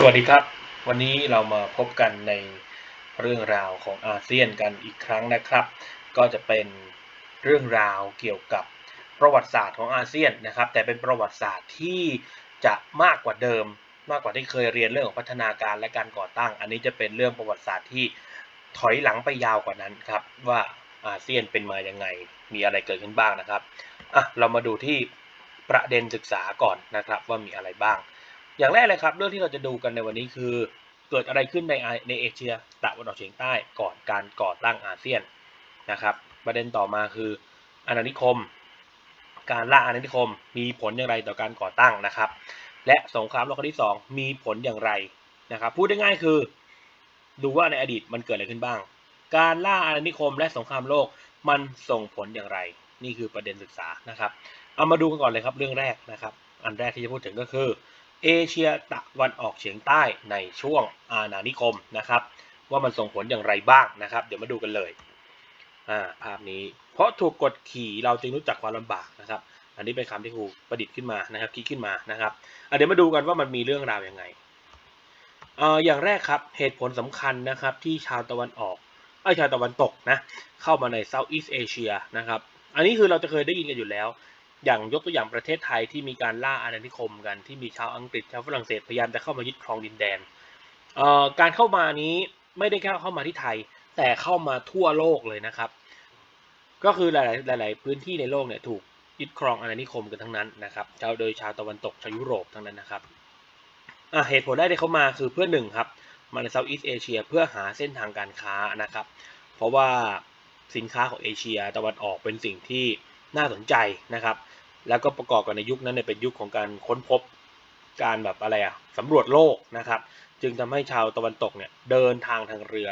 สวัสดีครับ วันนี้เรามาพบกันในเรื่องราวของอาเซียนกันอีกครั้งนะครับ ก็จะเป็นเรื่องราวเกี่ยวกับประวัติศาสตร์ของอาเซียนนะครับ แต่เป็นประวัติศาสตร์ที่จะมากกว่าเดิม มากกว่าที่เคยเรียนเรื่องของพัฒนาการและการก่อตั้ง อันนี้จะเป็นเรื่องประวัติศาสตร์ที่ถอยหลังไปยาวกว่านั้นครับ ว่าอาเซียนเป็นมาอย่างไงมีอะไรเกิดขึ้นบ้างนะครับอะเรามาดูที่ประเด็นศึกษาก่อนนะครับว่ามีอะไรบ้าง อย่างแรกเลยครับ เรื่องที่เราจะดูกันในวันนี้คือ เกิดอะไรขึ้นในในเอเชียตะวันออกเฉียงใต้ก่อนการก่อตั้งอาเซียนนะครับ ประเด็นต่อมาคืออาณานิคม การล่าอาณานิคม มีผลอย่างไรต่อการก่อตั้งนะครับ และสงครามโลกครั้งที่ 2 มีผลอย่างไรนะครับ พูดได้ง่ายคือ ดูว่าในอดีตมันเกิดอะไรขึ้นบ้าง การล่าอาณานิคมและสงครามโลกมันส่งผลอย่างไร นี่คือประเด็นศึกษานะครับ เอามาดูกันก่อนเลยครับเรื่องแรกนะครับ อันแรกที่จะพูดถึงก็คือ เอเชียตะวันออกเฉียงใต้ในช่วงอาณานิคมนะครับ ว่ามันส่งผลอย่างไรบ้างนะครับ เดี๋ยวมาดูกันเลยาภาพนี้ เพราะถูกกดขี่เราจึงรู้จักความลำบากนะครับ อันนี้เป็นคำที่ครูประดิษฐ์ขึ้นมานะครับคิดขึ้นมานะครับเดี๋ยวมาดูกันว่ามันมีเรื่องราวยังไงอย่างแรกครับเหตุผลสำคัญนะครับที่ชาวตะวันออกไอ้ชาวตะวันตกนะเข้ามาใน Southeast Asia นะครับ อันนี้คือเราจะเคยได้ยินกันอยู่แล้ว อย่างยกตัวอย่างประเทศไทยที่มีการล่าอาณานิคมกันที่มีชาวอังกฤษชาวฝรั่งเศสพยายามจะเข้ามายึดครองดินแดนการเข้ามานี้ไม่ได้แค่เข้ามาที่ไทย แต่เข้ามาทั่วโลกเลยนะครับ ก็คือหลายๆหลาย ๆ พื้นที่ในโลกเนี่ยถูกยึดครองอาณานิคมกันทั้งนั้นนะครับชาวโดยชาวตะวันตกชาวยุโรปทั้งนั้นนะครับเหตุผลแรกที่เขามาคือเพื่อหนึ่งครับมาในเซาท์อีสเอเชียเพื่อหาเส้นทางการค้านะครับ เพราะว่าสินค้าของเอเชียตะวันออกเป็นสิ่งที่น่าสนใจนะครับ แล้วก็ประกอบกันในยุคนั้นเนี่ยเป็นยุคของการค้นพบการแบบอะไรอะสำรวจโลกนะครับ จึงทำให้ชาวตะวันตกเนี่ยเดินทางทางเรือ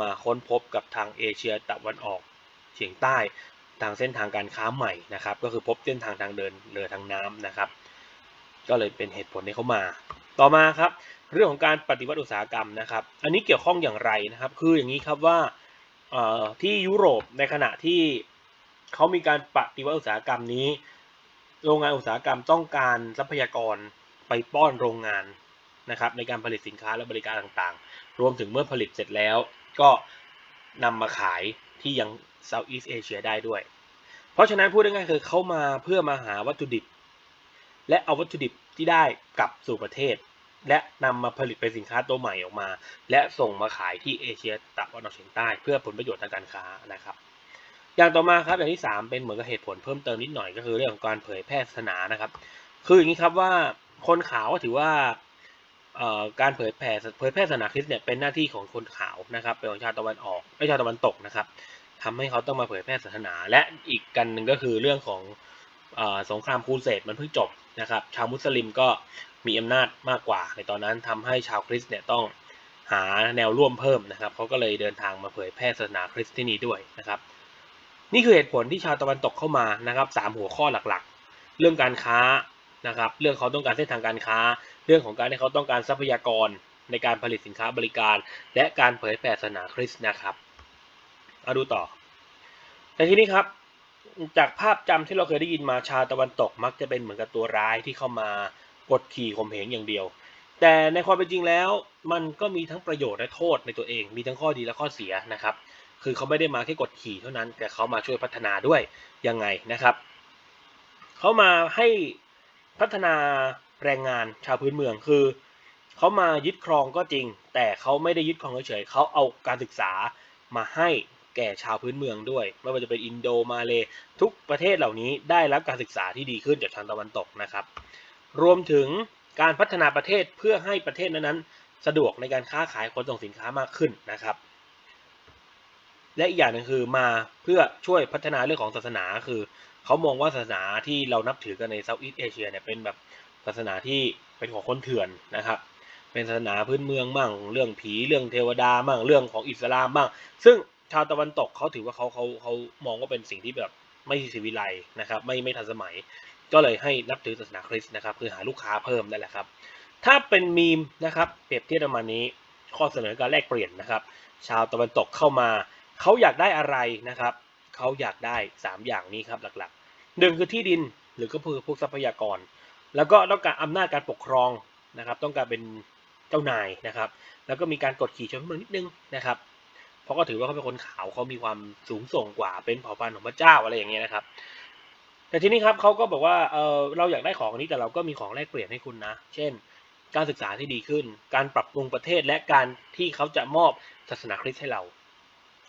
มาค้นพบกับทางเอเชียตะวันออกเฉียงใต้ทางเส้นทางการค้าใหม่นะครับ ก็คือพบเส้นทางทางเดินเรือทางน้ำนะครับ ก็เลยเป็นเหตุผลที่เขามา ต่อมาครับเรื่องของการปฏิวัติอุตสาหกรรมนะครับ อันนี้เกี่ยวข้องอย่างไรนะครับ คืออย่างนี้ครับว่าที่ยุโรปในขณะที่เขามีการปฏิวัติอุตสาหกรรมนี้ โรงงานอุตสาหกรรมต้องการทรัพยากรไปป้อนโรงงานนะครับในการผลิตสินค้าและบริการต่างๆ รวมถึงเมื่อผลิตเสร็จแล้วก็นำมาขายที่ยัง Southeast Asia ได้ด้วย เพราะฉะนั้นพูดง่ายๆคือเขามาเพื่อมาหาวัตถุดิบ และเอาวัตถุดิบที่ได้กลับสู่ประเทศ และนำมาผลิตเป็นสินค้าตัวใหม่ออกมา และส่งมาขายที่เอเชียตะวันออกเฉียงใต้ เพื่อผลประโยชน์ทางการค้านะครับ อย่างต่อมาครับอย่างที่ 3 เป็นเหมือนกับเหตุผลเพิ่มเติมนิดหน่อยก็คือเรื่องของการเผยแพร่ศาสนานะครับ คืออย่างนี้ครับว่าคนขาวก็ถือว่าการเผยแพร่เผยแพร่ศาสนาคริสต์เนี่ยเป็นหน้าที่ของคนขาวนะครับเป็นของชาวตะวันออกไม่ชาวตะวันตกนะครับทำให้เขาต้องมาเผยแพร่ศาสนา และอีกกันหนึ่งก็คือเรื่องของอสงครามครูเสดมันเพิ่งจบนะครับ ชาวมุสลิมก็มีอำนาจมากกว่าในตอนนั้นทำให้ชาวคริสต์เนี่ยต้องหาแนวร่วมเพิ่มนะครับเขาก็เลยเดินทางมาเผยแพร่ศาสนาคริสต์ที่นี่ด้วยนะครับ นี่คือเหตุผลที่ชาวตะวันตกเข้ามานะครับสามหัวข้อหลักๆ เรื่องการค้านะครับ เรื่องเขาต้องการเส้นทางการค้า เรื่องของการที่เขาต้องการทรัพยากรในการผลิตสินค้าบริการ และการเผยแพร่ศาสนาคริสต์นะครับเอาดูต่อ แต่ทีนี้ครับจากภาพจำที่เราเคยได้ยินมาชาวตะวันตกมักจะเป็นเหมือนกับตัวร้ายที่เข้ามากดขี่ข่มเหงอย่างเดียว แต่ในความเป็นจริงแล้วมันก็มีทั้งประโยชน์และโทษในตัวเอง มีทั้งข้อดีและข้อเสียนะครับ คือเขาไม่ได้มาแค่กดขี่เท่านั้น แต่เขามาช่วยพัฒนาด้วยยังไงนะครับเขามาให้พัฒนาแรงงานชาวพื้นเมืองคือเขามายึดครองก็จริง แต่เขาไม่ได้ยึดครองเฉยๆเขาเอาการศึกษามาให้แก่ชาวพื้นเมืองด้วย ไม่ว่าจะเป็นอินโดมาเลทุกประเทศเหล่านี้ได้รับการศึกษาที่ดีขึ้นจากทางตะวันตกนะครับ รวมถึงการพัฒนาประเทศเพื่อให้ประเทศนั้นๆสะดวกในการค้าขายขนส่งสินค้ามากขึ้นนะครับ และอีกอย่างหนึ่งคือมาเพื่อช่วยพัฒนาเรื่องของศาสนาคือเขามองว่าศาสนาที่เรานับถือกันในเซาท์อีสเอเชียเนี่ยเป็นแบบศาสนาที่เป็นของคนเถื่อนนะครับ เป็นศาสนาพื้นเมืองบ้างเรื่องผีเรื่องเทวดาบ้างเรื่องของอิสลามบ้างซึ่งชาวตะวันตกเขาถือว่าเขาเขาเขามองว่าเป็นสิ่งที่แบบไม่สิวิไลนะครับไม่ไม่ทันสมัย ก็เลยให้นับถือศาสนาคริสต์นะครับคือหาลูกค้าเพิ่มนั่นแหละครับ ถ้าเป็นมีมนะครับเปรียบเทียบประมาณนี้ข้อเสนอการแลกเปลี่ยนนะครับ ชาวตะวันตกเข้ามา เขาอยากได้อะไรนะครับ เขาอยากได้ 3 อย่างนี้ครับหลักๆหนึ่งคือที่ดินหรือก็คือพวกทรัพยากร แล้วก็ต้องการอำนาจการปกครองนะครับ ต้องการเป็นเจ้านายนะครับ แล้วก็มีการกดขี่ชนเมืองนิดนึงนะครับ เพราะก็ถือว่าเขาเป็นคนขาวเขามีความสูงส่งกว่าเป็นเผ่าพันธุ์ของพระเจ้าอะไรอย่างเงี้ยนะครับ แต่ทีนี้ครับเขาก็บอกว่าเออเราอยากได้ของนี้แต่เราก็มีของแลกเปลี่ยนให้คุณนะ เช่น การศึกษาที่ดีขึ้น การปรับปรุงประเทศและการที่เขาจะมอบศาสนาคริสต์ให้เรา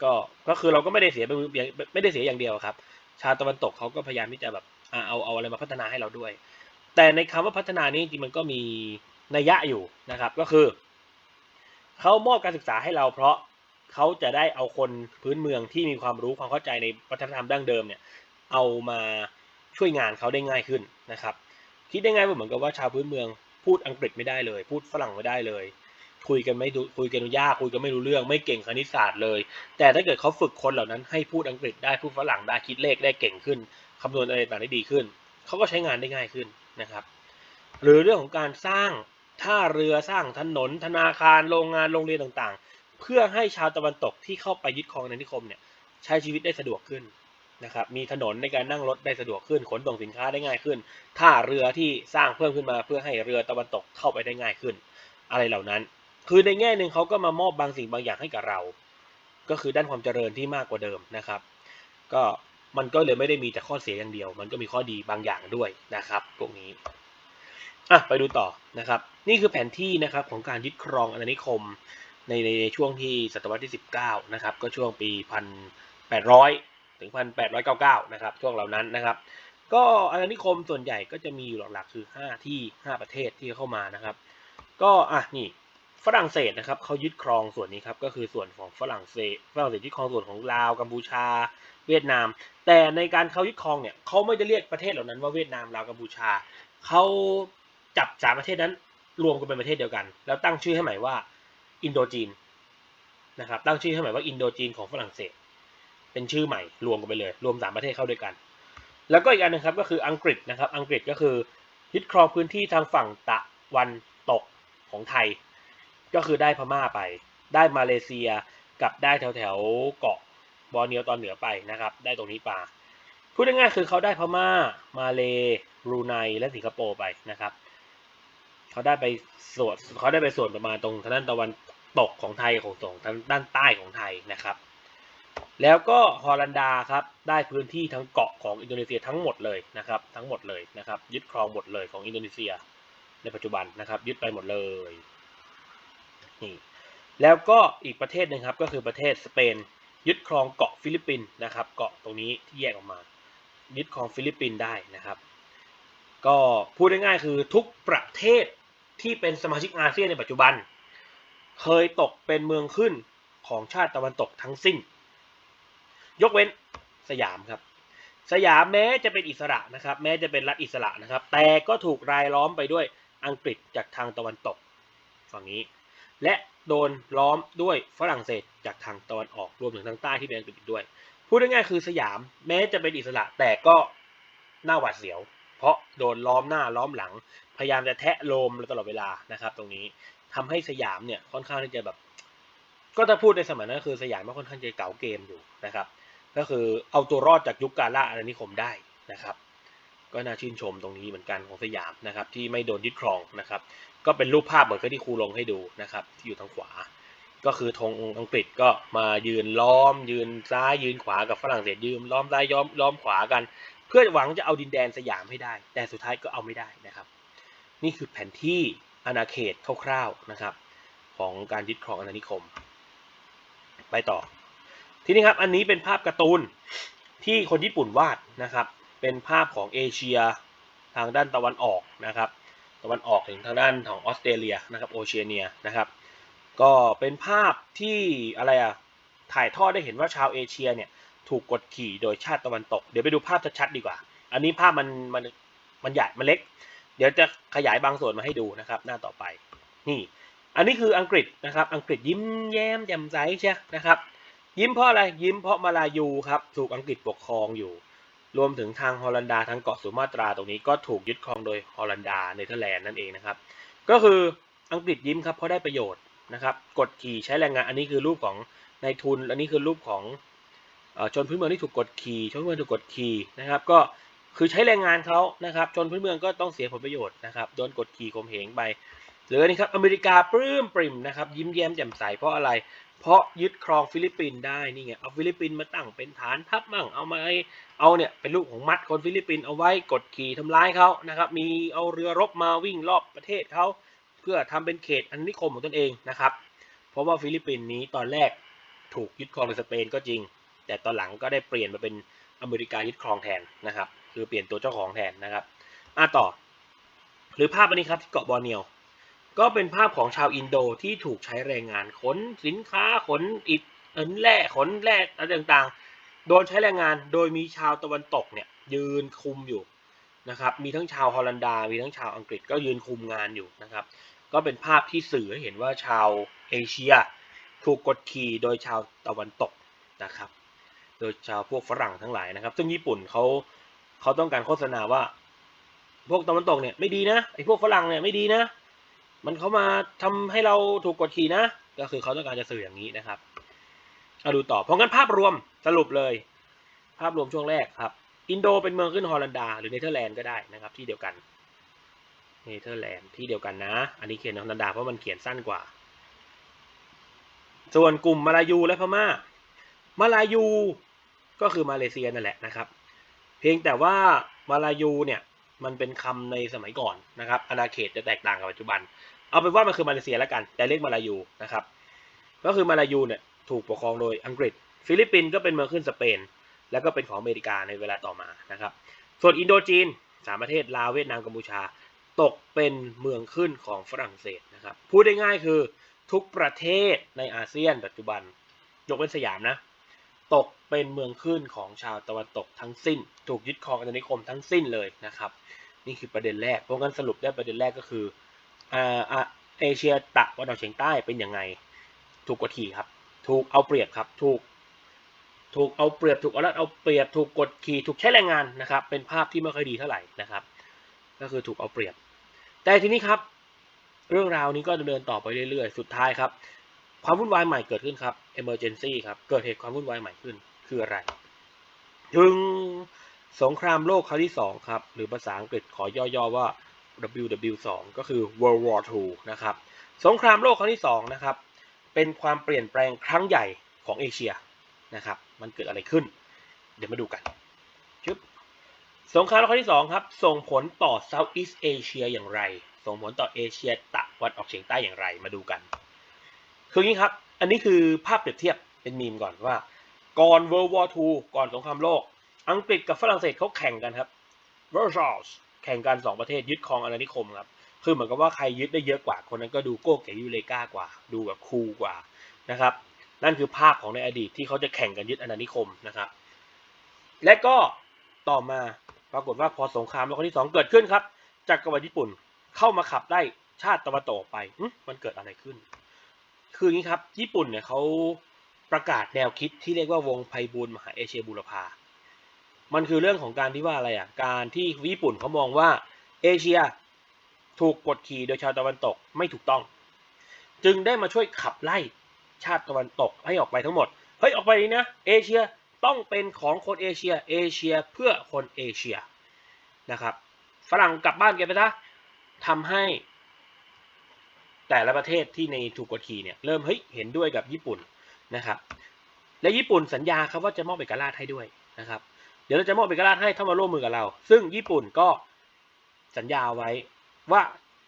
ก็ก็คือเราก็ไม่ได้เสียไปไม่ได้เสียอย่างเดียวครับ ชาตะวันตกเขาก็พยายามที่จะแบบอ่าเอาเอาอะไรมาพัฒนาให้เราด้วย แต่ในคำว่าพัฒนานี้จริงมันก็มีนัยยะอยู่นะครับ ก็คือเขามอบการศึกษาให้เรา เพราะเขาจะได้เอาคนพื้นเมืองที่มีความรู้ความเข้าใจในวัฒนธรรมดั้งเดิมเนี่ยเอามาช่วยงานเขาได้ง่ายขึ้นนะครับ คิดได้ง่ายว่าเหมือนกับว่าชาวพื้นเมืองพูดอังกฤษไม่ได้เลย พูดฝรั่งไม่ได้เลย คุยกันไม่ดูคุยกันยากคุยกันไม่รู้เรื่องไม่เก่งคณิตศาสตร์เลย แต่ถ้าเกิดเขาฝึกคนเหล่านั้นให้พูดอังกฤษได้พูดฝรั่งได้คิดเลขได้เก่งขึ้นคำนวณอะไรต่างได้ดีขึ้นเขาก็ใช้งานได้ง่ายขึ้นนะครับ หรือเรื่องของการสร้างท่าเรือสร้างถนน ธนาคารโรงงานโรงเรียนต่างๆ เพื่อให้ชาวตะวันตกที่เข้าไปยึดครองในนิคมเนี่ยใช้ชีวิตได้สะดวกขึ้นนะครับมีถนนในการนั่งรถได้สะดวกขึ้น ขนส่งสินค้าได้ง่ายขึ้นท่าเรือที่สร้างเพิ่มขึ้นมาเพื่อให้เรือตะวันตกเข้าไปได้ง่ายขึ้น อะไรเหล่านั้น คือในแง่หนึ่งเขาก็มามอบบางสิ่งบางอย่างให้กับเรา ก็คือด้านความเจริญที่มากกว่าเดิมนะครับ ก็มันก็เลยไม่ได้มีแต่ข้อเสียอย่างเดียว มันก็มีข้อดีบางอย่างด้วยนะครับพวกนี้อะไปดูต่อนะครับ นี่คือแผนที่นะครับของการยึดครองอาณานิคมในในช่วงที่ศตวรรษที่ 19 นะครับ ก็ช่วงปี 1800 ถึง 1899 นะครับ ช่วงเหล่านั้นนะครับ ก็อาณานิคมส่วนใหญ่ก็จะมีอยู่หลักๆคือ 5 ที่ 5 ประเทศที่เข้ามานะครับ ก็อะนี่ ฝรั่งเศสนะครับเขายึดครองส่วนนี้ครับก็คือส่วนของฝรั่งเศสฝรั่งเศสยึดครองส่วนของลาวกัมพูชา เวียดนาม แต่ในการเขายึดครองเนี่ยเขาไม่ได้เรียกประเทศเหล่านั้นว่าเวียดนามลาวกัมพูชาเขาจับสามประเทศนั้นรวมกันเป็นประเทศเดียวกัน แล้วตั้งชื่อให้ใหม่ว่าอินโดจีนนะครับตั้งชื่อให้ใหม่ว่าอินโดจีนของฝรั่งเศส เป็นชื่อใหม่รวมกันไปเลย รวมสามประเทศเข้าด้วยกัน แล้วก็อีกอันนึงครับก็คืออังกฤษนะครับอังกฤษก็คือยึดครองพื้นที่ทางฝั่งตะวันตกของไทย ก็คือได้พม่าไป ได้มาเลเซียกับได้แถวแถวเกาะบอร์เนียวตอนเหนือไปนะครับ ได้ตรงนี้ปาพูดง่ายๆคือเขาได้พม่า มาเลรูไนและสิงคโปร์ไปนะครับเขาได้ไปส่วนเขาได้ไปส่วนประมาณตรงทางด้านตะวันตกของไทยของตรงทางด้านใต้ของไทยนะครับ แล้วก็ฮอลันดาครับได้พื้นที่ทั้งเกาะของอินโดนีเซียทั้งหมดเลยนะครับทั้งหมดเลยนะครับยึดครองหมดเลยของอินโดนีเซีย ในปัจจุบันนะครับยึดไปหมดเลย นี่แล้วก็อีกประเทศหนึ่งครับก็คือประเทศสเปน ยึดครองเกาะฟิลิปปินส์นะครับ เกาะตรงนี้ที่แยกออกมา ยึดครองฟิลิปปินส์ได้นะครับ ก็พูดง่ายๆคือทุกประเทศที่เป็นสมาชิกอาเซียนในปัจจุบัน เคยตกเป็นเมืองขึ้นของชาติตะวันตกทั้งสิ้น ยกเว้นสยามครับ สยามแม้จะเป็นอิสระนะครับ แม้จะเป็นรัฐอิสระนะครับ แต่ก็ถูกรายล้อมไปด้วยอังกฤษจากทางตะวันตกฝั่งนี้ และโดนล้อมด้วยฝรั่งเศสจากทางตะวันออกรวมถึงทางใต้ที่เป็นอังกฤษด้วย พูดง่ายๆคือสยามแม้จะเป็นอิสระแต่ก็น่าหวาดเสียว เพราะโดนล้อมหน้าล้อมหลัง พยายามจะแทะโลมตลอดเวลานะครับตรงนี้ทำให้สยามเนี่ยค่อนข้างที่จะแบบ ก็ถ้าพูดในสมัยนั้นคือสยามมันค่อนข้างจะเก่าเกมอยู่นะครับ ก็คือเอาตัวรอดจากยุคการล่าอาณานิคมได้นะครับ ก็น่าชื่นชมตรงนี้เหมือนกันของสยามนะครับที่ไม่โดนยึดครองนะครับ ก็เป็นรูปภาพเหมือนกับที่ครูลงให้ดูนะครับ ที่อยู่ทางขวา ก็คือธงอังกฤษก็มายืนล้อม ยืนซ้ายยืนขวากับฝรั่งเศสยืนล้อมซ้ายย้อมล้อมขวากัน เพื่อหวังจะเอาดินแดนสยามให้ได้ แต่สุดท้ายก็เอาไม่ได้นะครับ นี่คือแผนที่อาณาเขตคร่าวๆนะครับ ของการยึดครองอาณานิคม ไปต่อ ทีนี้ครับอันนี้เป็นภาพการ์ตูนที่คนญี่ปุ่นวาดนะครับ เป็นภาพของเอเชียทางด้านตะวันออกนะครับ ตะวันออกถึงทางด้านของออสเตรเลียนะครับโอเชียเนียนะครับ ก็เป็นภาพที่อะไรอะถ่ายทอดได้เห็นว่าชาวเอเชียเนี่ยถูกกดขี่โดยชาติตะวันตก เดี๋ยวไปดูภาพชัดๆดีกว่า อันนี้ภาพมันมันมันใหญ่มันเล็ก เดี๋ยวจะขยายบางส่วนมาให้ดูนะครับ หน้าต่อไป นี่ อันนี้คืออังกฤษนะครับ อังกฤษยิ้มแย้มแจ่มใสใช่นะครับ ยิ้มเพราะอะไร ยิ้มเพราะมาลายูครับ ถูกอังกฤษปกครองอยู่ รวมถึงทางฮอลันดาทางเกาะสุมาตราตรงนี้ก็ถูกยึดครองโดยฮอลันดาเนเธอร์แลนด์นั่นเองนะครับ ก็คืออังกฤษยิ้มครับเพราะได้ประโยชน์นะครับ กดขี่ใช้แรงงาน อันนี้คือรูปของนายทุน อันนี้คือรูปของชนพื้นเมืองที่ถูกกดขี่ชนพื้นเมืองถูกกดขี่นะครับ ก็คือใช้แรงงานเขานะครับ ชนพื้นเมืองก็ต้องเสียผลประโยชน์นะครับ โดนกดขี่ข่มเหงไปหรือนนี้ครับ อเมริกาปลื้มปริ่มนะครับ ยิ้มแย้มแจ่มใสเพราะอะไร เพราะยึดครองฟิลิปปินส์ได้นี่ไงเอาฟิลิปปินส์มาตั้งเป็นฐานทัพมั่งเอามาเอาเนี่ยเป็นลูกของมัดคนฟิลิปปินส์เอาไว้กดขี่ทำร้ายเขานะครับมีเอาเรือรบมาวิ่งรอบประเทศเขาเพื่อทำเป็นเขตอาณานิคมของตนเองนะครับเพราะว่าฟิลิปปินส์นี้ตอนแรกถูกยึดครองโดยสเปนก็จริง แต่ตอนหลังก็ได้เปลี่ยนมาเป็นอเมริกายึดครองแทนนะครับคือเปลี่ยนตัวเจ้าของแทนนะครับอะต่อ หรือภาพอันนี้ครับที่เกาะบอร์เนียว ก็เป็นภาพของชาวอินโดที่ถูกใช้แรงงานขนสินค้าขนอิฐเอินแร่ขนแร่อะไรต่างๆ โดนใช้แรงงานโดยมีชาวตะวันตกเนี่ยยืนคุมอยู่นะครับมีทั้งชาวฮอลันดา มีทั้งชาวอังกฤษก็ยืนคุมงานอยู่นะครับ ก็เป็นภาพที่สื่อให้เห็นว่าชาวเอเชีย ถูกกดขี่โดยชาวตะวันตกนะครับ โดยชาวพวกฝรั่งทั้งหลายนะครับ ซึ่งญี่ปุ่นเขาเขาต้องการโฆษณาว่า พวกตะวันตกเนี่ยไม่ดีนะไอ้พวกฝรั่งเนี่ยไม่ดีนะ มันเขามาทำให้เราถูกกดขี่นะ ก็คือเขาต้องการจะสื่ออย่างนี้นะครับเอาดูต่อ เพราะงั้นภาพรวมสรุปเลย ภาพรวมช่วงแรกครับ อินโดเป็นเมืองขึ้นฮอลันดา หรือเนเธอร์แลนด์ก็ได้นะครับที่เดียวกัน เนเธอร์แลนด์ที่เดียวกันนะ อันนี้เขียนฮอลันดาเพราะมันเขียนสั้นกว่า ส่วนกลุ่มมาลายูและพม่า มาลายูก็คือมาเลเซียนั่นแหละนะครับ เพียงแต่ว่ามาลายูเนี่ย มันเป็นคำในสมัยก่อนนะครับอาณาเขตจะแตกต่างกับปัจจุบัน เอาเป็นว่ามันคือมาเลเซียแล้วกัน แต่เรียกมาลายูนะครับก็คือมาลายูเนี่ยถูกปกครองโดยอังกฤษ ฟิลิปปินส์ก็เป็นเมืองขึ้นสเปน แล้วก็เป็นของอเมริกาในเวลาต่อมานะครับส่วนอินโดจีนสามประเทศลาวเวียดนามกัมพูชา ตกเป็นเมืองขึ้นของฝรั่งเศสนะครับพูดได้ง่ายคือทุกประเทศในอาเซียนปัจจุบันยกเว้นสยามนะ ตกเป็นเมืองขึ้นของชาวตะวันตกทั้งสิ้น ถูกยึดครองอาณานิคมทั้งสิ้นเลยนะครับ นี่คือประเด็นแรกเพราะงั้นสรุปได้ประเด็นแรกก็คืออ่าอ่าเอเชียตะวันออกเฉียงใต้เป็นยังไง ถูกกดขี่ครับ ถูกเอาเปรียบครับ ถูก ถูกเอาเปรียบ ถูกเอารัดเอาเปรียบ ถูกกดขี่ ถูกใช้แรงงานนะครับ เป็นภาพที่ไม่ค่อยดีเท่าไหร่นะครับ ก็คือถูกเอาเปรียบ แต่ทีนี้ครับ เรื่องราวนี้ก็ดำเนินต่อไปเรื่อยๆ สุดท้ายครับ ความวุ่นวายใหม่เกิดขึ้นครับ emergency ครับ เกิดเหตุความวุ่นวายใหม่ขึ้น คืออะไรถึงสงครามโลกครั้งที่สองครับ หรือภาษาอังกฤษขอย่อๆว่า WW2 ก็คือ World War II นะครับ สงครามโลกครั้งที่สองนะครับ เป็นความเปลี่ยนแปลงครั้งใหญ่ของเอเชียนะครับ มันเกิดอะไรขึ้น เดี๋ยวมาดูกันชึบสงครามโลกครั้งที่สองครับ ส่งผลต่อ Southeast Asia อย่างไร ส่งผลต่อเอเชียตะวันออกเฉียงใต้อย่างไร มาดูกัน คืองนี้ครับ อันนี้คือภาพเปรียบเทียบเป็นมีมก่อนว่า ก่อน World War II ก่อนสงครามโลก อังกฤษกับฝรั่งเศสเขาแข่งกันครับ w o r s a w แข่งกันสองประเทศยึดครองอาณานิคมครับ คือเหมือนกับว่าใครยึดได้เยอะกว่าคนนั้นก็ดูโก้เก๋ยูเลกากว่า ดูแบบคูลกว่านะครับ นั่นคือภาพของในอดีตที่เขาจะแข่งกันยึดอาณานิคมนะครับ และก็ต่อมาปรากฏว่าพอสงครามโลกครั้งที่สองเกิดขึ้นครับจักรวรรดิญี่ปุ่นเข้ามาขับไล่ชาติตะวันตกอไป มันเกิดอะไรขึ้น คืออย่างนี้ครับ ญี่ปุ่นเนี่ยเขาประกาศแนวคิดที่เรียกว่าวงไพบูลมหาเอเชียบูรพา มันคือเรื่องของการที่ว่าอะไรอะ การที่ญี่ปุ่นเขามองว่าเอเชียถูกกดขี่โดยชาวตะวันตกไม่ถูกต้อง จึงได้มาช่วยขับไล่ชาติตะวันตกให้ออกไปทั้งหมด เฮ้ยออกไปนี้นะ เอเชียต้องเป็นของคนเอเชีย เอเชียเพื่อคนเอเชียนะครับ ฝรั่งกลับบ้านกันไปซะทำให้ แต่ละประเทศที่ในถูกกดขี่เนี่ยเริ่มเฮ้ยเห็นด้วยกับญี่ปุ่นนะครับและญี่ปุ่นสัญญาครับว่าจะมอบเอกราชให้ด้วยนะครับเดี๋ยวเราจะมอบเอกราชให้ถ้ามาร่วมมือกับเรา ซึ่งญี่ปุ่นก็สัญญาไว้ว่า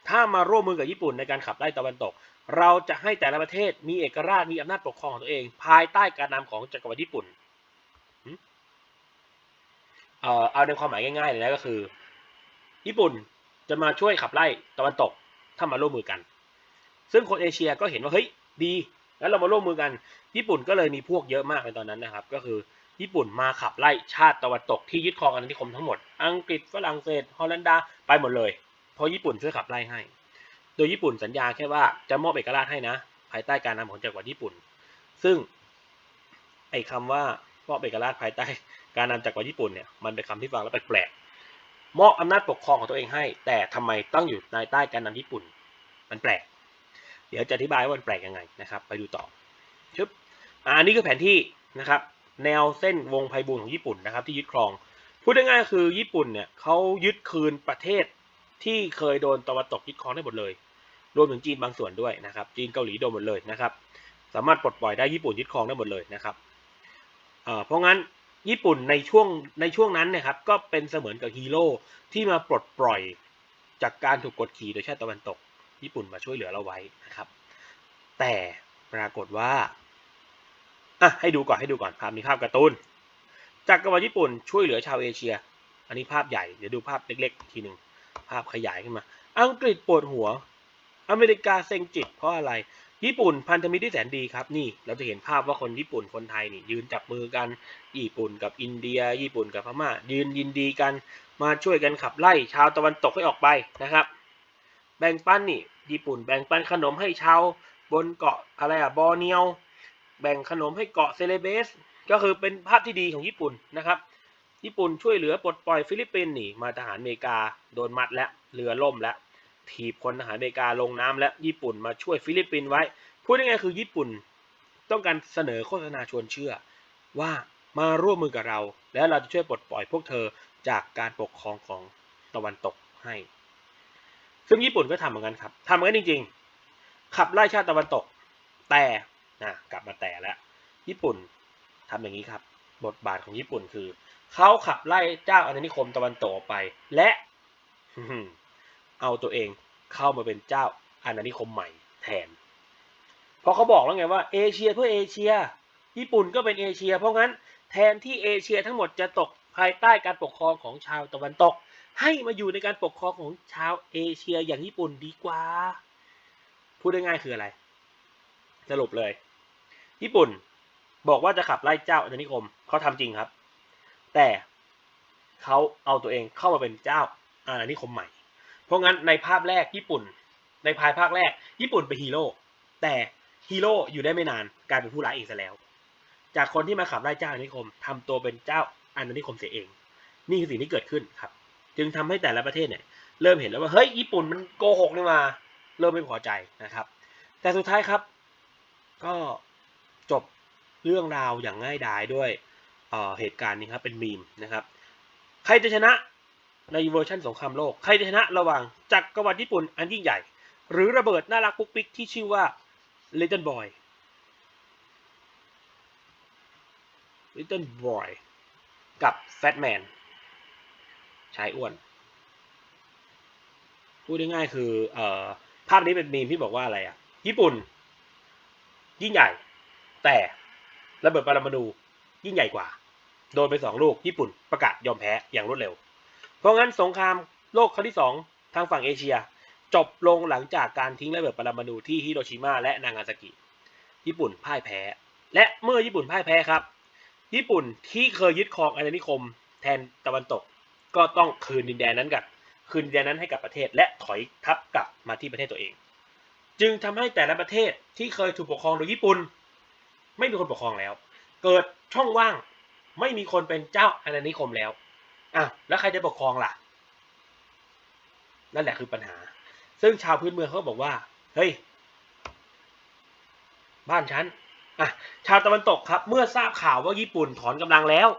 ถ้ามาร่วมมือกับญี่ปุ่นในการขับไล่ตะวันตก เราจะให้แต่ละประเทศมีเอกราชมีอำนาจปกครองของตัวเอง ภายใต้การนำของจักรวรรดิญี่ปุ่นเอ่อเอาในความหมายง่ายๆเลยนะก็คือ ญี่ปุ่นจะมาช่วยขับไล่ตะวันตกถ้ามาร่วมมือกัน ซึ่งคนเอเชียก็เห็นว่าเฮ้ยดีแล้วเรามาร่วมมือกัน ญี่ปุ่นก็เลยมีพวกเยอะมากในตอนนั้นนะครับ ก็คือญี่ปุ่นมาขับไล่ชาติตะวันตกที่ยึดครองอาณานิคมทั้งหมด อังกฤษฝรั่งเศสฮอลันดาไปหมดเลย เพราะญี่ปุ่นช่วยขับไล่ให้ โดยญี่ปุ่นสัญญาแค่ว่าจะมอบเอกราชให้นะ ภายใต้การนำของจักรวรรดิญี่ปุ่น ซึ่งไอ้คำว่ามอบเอกราชภายใต้การนำจักรวรรดิญี่ปุ่นเนี่ยมันเป็นคำที่ฟังแล้วแปลกๆมอบอำนาจปกครองของตัวเองให้ แต่ทำไมต้องอยู่ในใต้การนำญี่ปุ่น มันแปลก เดี๋ยวจะอธิบายว่ามันแปลกยังไงนะครับ ไปดูต่อชึบอันนี้คือแผนที่นะครับ แนวเส้นวงไพบูลของญี่ปุ่นนะครับ ที่ยึดครอง พูดง่ายๆคือญี่ปุ่นเนี่ยเขายึดคืนประเทศที่เคยโดนตะวันตกยึดครองได้หมดเลย รวมถึงจีนบางส่วนด้วยนะครับ จีนเกาหลีโดนหมดเลยนะครับ สามารถปลดปล่อยได้ญี่ปุ่นยึดครองได้หมดเลยนะครับเพราะงั้นญี่ปุ่นในช่วงในช่วงนั้นนะครับก็เป็นเสมือนกับฮีโร่ที่มาปลดปล่อยจากการถูกกดขี่โดยชาติตะวันตก ญี่ปุ่นมาช่วยเหลือเราไว้นะครับ แต่ปรากฏว่าอะให้ดูก่อนให้ดูก่อนภาพมีภาพการ์ตูนจากกรวรรดิญี่ปุ่นช่วยเหลือชาวเอเชีย อันนี้ภาพใหญ่เดี๋ยวดูภาพเล็กๆทีหนึ่งภาพขยายขึ้นมา อังกฤษปวดหัว อเมริกาเซ็งจิตเพราะอะไร ญี่ปุ่นพันธมิตรที่แสนดีครับนี่เราจะเห็นภาพว่าคนญี่ปุ่นคนไทยนี่ยืนจับมือกันญี่ปุ่นกับอินเดีย ญี่ปุ่นกับพม่า ยืนยินดีกันมาช่วยกันขับไล่ชาวตะวันตกให้ออกไปนะครับ แบ่งปันนี่ ญี่ปุ่นแบ่งปันขนมให้ชาวบนเกาะอะไรอะบอร์เนียว แบ่งขนมให้เกาะเซเลเบส ก็คือเป็นภาพที่ดีของญี่ปุ่นนะครับ ญี่ปุ่นช่วยเหลือปลดปล่อยฟิลิปปินส์หนีมาทหารอเมริกาโดนมัดและเรือล่มแล้วถีบคนทหารอเมริกาลงน้ำและญี่ปุ่นมาช่วยฟิลิปปินส์ไว้ พูดง่ายๆคือญี่ปุ่นต้องการเสนอโฆษณาชวนเชื่อ ว่ามาร่วมมือกับเรา แล้วเราจะช่วยปลดปล่อยพวกเธอจากการปกครองของตะวันตกให้ ซึ่งญี่ปุ่นก็ทำเหมือนกันครับทำเหมือนกันจริง ๆ ขับไล่ชาติตะวันตก แต่นะกลับมาแต่แล้ว ญี่ปุ่นทำอย่างนี้ครับ บทบาทของญี่ปุ่นคือ เขาขับไล่เจ้าอาณานิคมตะวันตกออกไป และเอาตัวเองเข้ามาเป็นเจ้าอาณานิคมใหม่แทน เพราะเขาบอกแล้วไงว่าเอเชียเพื่อเอเชีย ญี่ปุ่นก็เป็นเอเชีย เพราะงั้นแทนที่เอเชียทั้งหมดจะตกภายใต้การปกครองของชาวตะวันตก ให้มาอยู่ในการปกครองของชาวเอเชียอย่างญี่ปุ่นดีกว่า พูดได้ง่ายคืออะไร สรุปเลย ญี่ปุ่นบอกว่าจะขับไล่เจ้าอาณานิคมเขาทำจริงครับ แต่เขาเอาตัวเองเข้ามาเป็นเจ้าอาณานิคมใหม่ เพราะงั้นในภาพแรกญี่ปุ่น ในภายภาคแรก ญี่ปุ่นเป็นฮีโร่แต่ฮีโร่อยู่ได้ไม่นานกลายเป็นผู้ร้ายเองซะแล้ว จากคนที่มาขับไล่เจ้าอาณานิคมทำตัวเป็นเจ้าอาณานิคมเสียเอง นี่คือสิ่งที่เกิดขึ้นครับ จึงทำให้แต่ละประเทศเนี่ยเริ่มเห็นแล้วว่าเฮ้ยญี่ปุ่นมันโกหกนี่มาเริ่มไม่พอใจนะครับ แต่สุดท้ายครับ ก็จบเรื่องราวอย่างง่ายดายด้วยเเหตุการณ์นี้ครับเป็นมีมนะครับใครจะชนะในเวอร์ชันสงครามโลกใครจะชนะระหว่างจักรวรรดิญี่ปุ่นอันยิ่งใหญ่ หรือระเบิดน่ารักปุ๊กปิ๊กที่ชื่อว่า Little Boy Little Boy กับ Fat Man ชายอ้วน พูดง่ายๆคือเอ่อภาพนี้เป็นมีมที่บอกว่าอะไรอะ ญี่ปุ่น ยิ่งใหญ่ แต่ระเบิดปรมาณูยิ่งใหญ่กว่า โดนไปสองลูกญี่ปุ่นประกาศยอมแพ้อย่างรวดเร็ว เพราะงั้นสงครามโลกครั้งที่สองทางฝั่งเอเชีย จบลงหลังจากการทิ้งระเบิดปรมาณูที่ฮิโรชิมาและนางาซากิ ญี่ปุ่นพ่ายแพ้ และเมื่อญี่ปุ่นพ่ายแพ้ครับ ญี่ปุ่นที่เคยยึดครองอาณานิคม แทนตะวันตก ก็ต้องคืนดินแดนนั้นกับคืนดินแดนนั้นให้กับประเทศ และถอยทัพกลับมาที่ประเทศตัวเอง จึงทำให้แต่ละประเทศที่เคยถูกปกครองโดยญี่ปุ่น ไม่มีคนปกครองแล้ว เกิดช่องว่างไม่มีคนเป็นเจ้าอาณานิคมแล้วอะแล้วใครจะปกครองล่ะ นั่นแหละคือปัญหา ซึ่งชาวพื้นเมืองเขาบอกว่า เฮ้ย บ้านฉันอะชาวตะวันตกครับ เมื่อทราบข่าวว่าญี่ปุ่นถอนกำลังแล้ว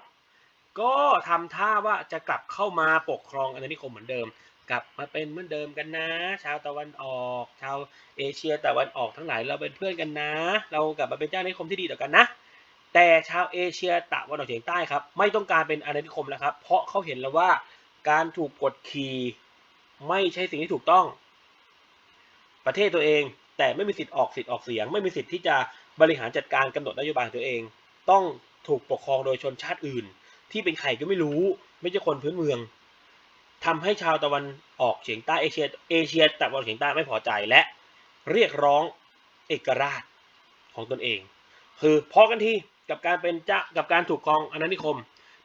ก็ทำท่าว่าจะกลับเข้ามาปกครองอาณานิคมเหมือนเดิม กลับมาเป็นเหมือนเดิมกันนะ ชาวตะวันออก ชาวเอเชียตะวันออกทั้งหลายเราเป็นเพื่อนกันนะ เรากลับมาเป็นเจ้าอาณานิคมที่ดีต่อกันนะ แต่ชาวเอเชียตะวันออกเฉียงใต้ครับ ไม่ต้องการเป็นอาณานิคมแล้วครับ เพราะเขาเห็นแล้วว่าการถูกกดขี่ไม่ใช่สิ่งที่ถูกต้อง ประเทศตัวเอง แต่ไม่มีสิทธิ์ออกสิทธิ์ออกเสียง ไม่มีสิทธิ์ที่จะบริหารจัดการกำหนดนโยบายตัวเอง ต้องถูกปกครองโดยชนชาติอื่น ที่เป็นใครก็ไม่รู้ ไม่ใช่คนพื้นเมืองทำให้ชาวตะวันออกเฉียงใต้เอเชียเอเชียตะวันออกเฉียงใต้ไม่พอใจและเรียกร้องเอกราชของตนเอง คือพอกันทีกับการเป็นเจ้ากับการถูกครองอาณานิคม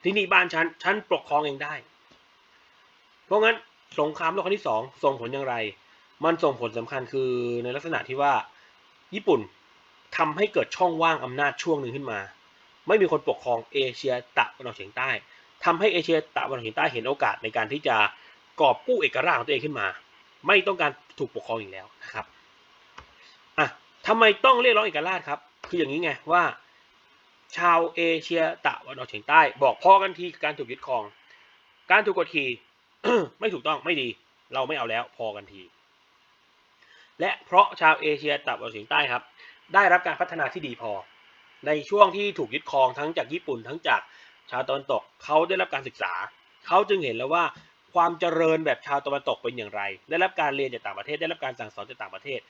ที่นี่บ้านฉันฉันปกครองเองได้ เพราะงั้นสงครามโลกครั้งที่สองส่งผลอย่างไร มันส่งผลสำคัญคือในลักษณะที่ว่าญี่ปุ่นทำให้เกิดช่องว่างอำนาจช่วงหนึ่งขึ้นมา ไม่มีคนปกครองเอเชียตะวันออกเฉียงใต้ทำให้เอเชียตะวันออกเฉียงใต้เห็นโอกาสในการที่จะกอบกู้เอกราชของตัวเองขึ้นมา ไม่ต้องการถูกปกครองอีกแล้วนะครับอะทำไมต้องเรียกร้องเอกราชครับ คืออย่างนี้ไงว่า ชาวเอเชียตะวันออกเฉียงใต้ บอกพอกันทีการถูกยึดครอง การถูกกดขี่ไม่ถูกต้องไม่ดี เราไม่เอาแล้วพอกันที และเพราะชาวเอเชียตะวันออกเฉียงใต้ครับ ได้รับการพัฒนาที่ดีพอ ในช่วงที่ถูกยึดครองทั้งจากญี่ปุ่นทั้งจากชาวตะวันตกเขาได้รับการศึกษา เขาจึงเห็นแล้วว่าความเจริญแบบชาวตะวันตกเป็นอย่างไร ได้รับการเรียนจากต่างประเทศ ได้รับการสั่งสอนจากต่างประเทศ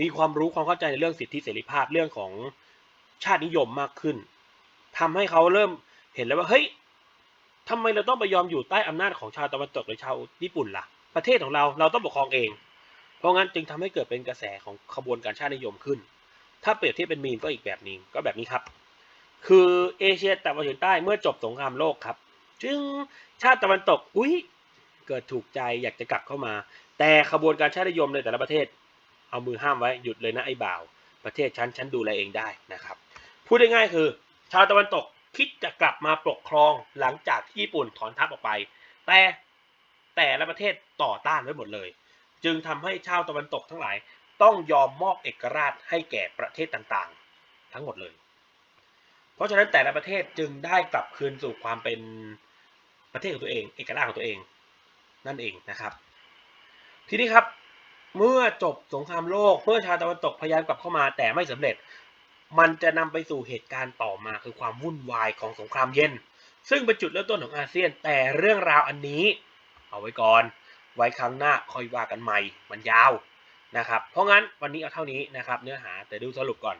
มีความรู้ความเข้าใจในเรื่องสิทธิเสรีภาพเรื่องของชาตินิยมมากขึ้นทำให้เขาเริ่มเห็นแล้วว่าเฮ้ยทำไมเราต้องไปยอมอยู่ใต้อำนาจของชาวตะวันตกหรือชาวญี่ปุ่นล่ะ ประเทศของเราเราต้องปกครองเอง เพราะงั้นจึงทำให้เกิดเป็นกระแสของขบวนการชาตินิยมขึ้น ถ้าเปรียบเทียบเป็นมีมก็อีกแบบนึงก็แบบนี้ครับ คือเอเชียตะวันออกเฉียงใต้เมื่อจบสงครามโลกครับ จึงชาติตะวันตกอุ้ยเกิดถูกใจอยากจะกลับเข้ามา แต่ขบวนการชาตินิยมในแต่ละประเทศ เอามือห้ามไว้หยุดเลยนะไอ้บ่าว ประเทศฉันฉันดูแลเองได้นะครับ พูดง่ายๆคือ ชาวตะวันตกคิดจะกลับมาปกครองหลังจากที่ญี่ปุ่นถอนทัพออกไป แต่แต่ละประเทศต่อต้านไว้หมดเลย จึงทำให้ชาวตะวันตกทั้งหลาย ต้องยอมมอบเอกราชให้แก่ประเทศต่างๆ ทั้งหมดเลย เพราะฉะนั้นแต่ละประเทศจึงได้กลับคืนสู่ความเป็นประเทศของตัวเอง เอกราชของตัวเอง นั่นเองนะครับ ทีนี้ครับเมื่อจบสงครามโลกเมื่อชาวตะวันตกพยายามกลับเข้ามาแต่ไม่สำเร็จ มันจะนำไปสู่เหตุการณ์ต่อมาคือความวุ่นวายของสงครามเย็น ซึ่งเป็นจุดเริ่มต้นของอาเซียนแต่เรื่องราวอันนี้ เอาไว้ก่อน ไว้ครั้งหน้าค่อยว่ากันใหม่ มันยาว นะครับ เพราะงั้นวันนี้เอาเท่านี้นะครับเนื้อหาแต่ดูสรุปก่อน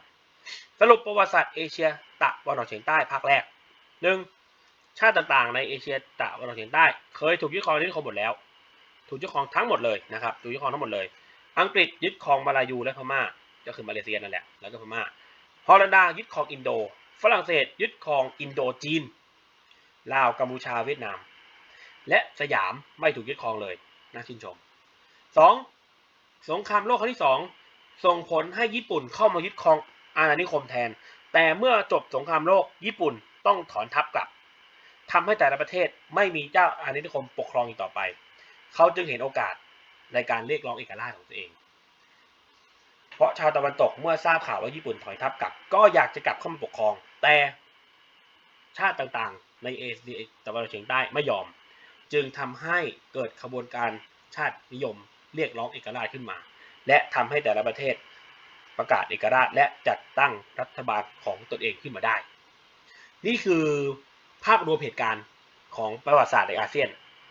สรุปประวัติศาสตร์เอเชียตะวันออกเฉียงใต้ภาคแรกหนึ่งชาติต่างๆในเอเชียตะวันออกเฉียงใต้ เคยถูกยึดครองนิคมหมดแล้ว ถูกยึดครองทั้งหมดเลยนะครับถูกยึดครองทั้งหมดเลย อังกฤษยึดครองมาลายูและพม่าก็คือมาเลเซียนั่นแหละแล้วก็พม่าฮอลันดายึดครองอินโด ฝรั่งเศสยึดครองอินโดจีนลาวกัมพูชาเวียดนาม และสยามไม่ถูกยึดครองเลยน่าชื่นชม 2. สงครามโลกครั้งที่2ส่งผลให้ญี่ปุ่นเข้ามายึดครองอาณานิคมแทน แต่เมื่อจบสงครามโลกญี่ปุ่นต้องถอนทัพกลับทำให้แต่ละประเทศไม่มีเจ้าอาณานิคมปกครองอีกต่อไป เขาจึงเห็นโอกาสในการเรียกร้องเอกราชของตัวเอง เพราะชาวตะวันตกเมื่อทราบข่าวว่าญี่ปุ่นถอยทัพกลับ ก็อยากจะกลับเข้ามาปกครอง แต่ชาติต่างๆ ในเอเชียตะวันออกเฉียงใต้ไม่ยอม จึงทำให้เกิดขบวนการชาตินิยม เรียกร้องเอกราชขึ้นมา และทำให้แต่ละประเทศประกาศเอกราชและจัดตั้งรัฐบาลของตนเองขึ้นมาได้ นี่คือภาพรวมเหตุการณ์ของประวัติศาสตร์ในอาเซียน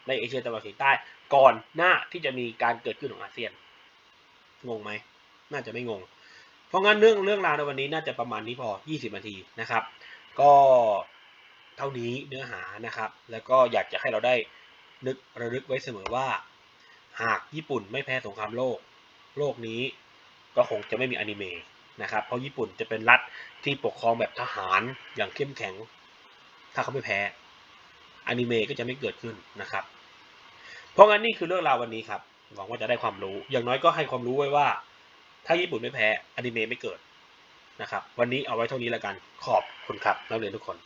ในเอเชียตะวันออกเฉียงใต้ก่อนหน้าที่จะมีการเกิดขึ้นของอาเซียน งงไหม น่าจะไม่งง เพราะงั้นเรื่องเรื่องราวในวันนี้น่าจะประมาณนี้พอ 20 นาทีนะครับ ก็เท่านี้เนื้อหานะครับ แล้วก็อยากจะให้เราได้นึกระลึกไว้เสมอว่า หากญี่ปุ่นไม่แพ้สงครามโลก โลกนี้ก็คงจะไม่มีอนิเมะนะครับ เพราะญี่ปุ่นจะเป็นรัฐที่ปกครองแบบทหารอย่างเข้มแข็ง ถ้าเขาไม่แพ้อนิเมะก็จะไม่เกิดขึ้นนะครับ เพราะงั้นนี่คือเรื่องราววันนี้ครับ หวังว่าจะได้ความรู้ อย่างน้อยก็ให้ความรู้ไว้ว่า ถ้าญี่ปุ่นไม่แพ้อนิเมะไม่เกิดนะครับ วันนี้เอาไว้เท่านี้แล้วกัน ขอบคุณครับนักเรียนทุกคน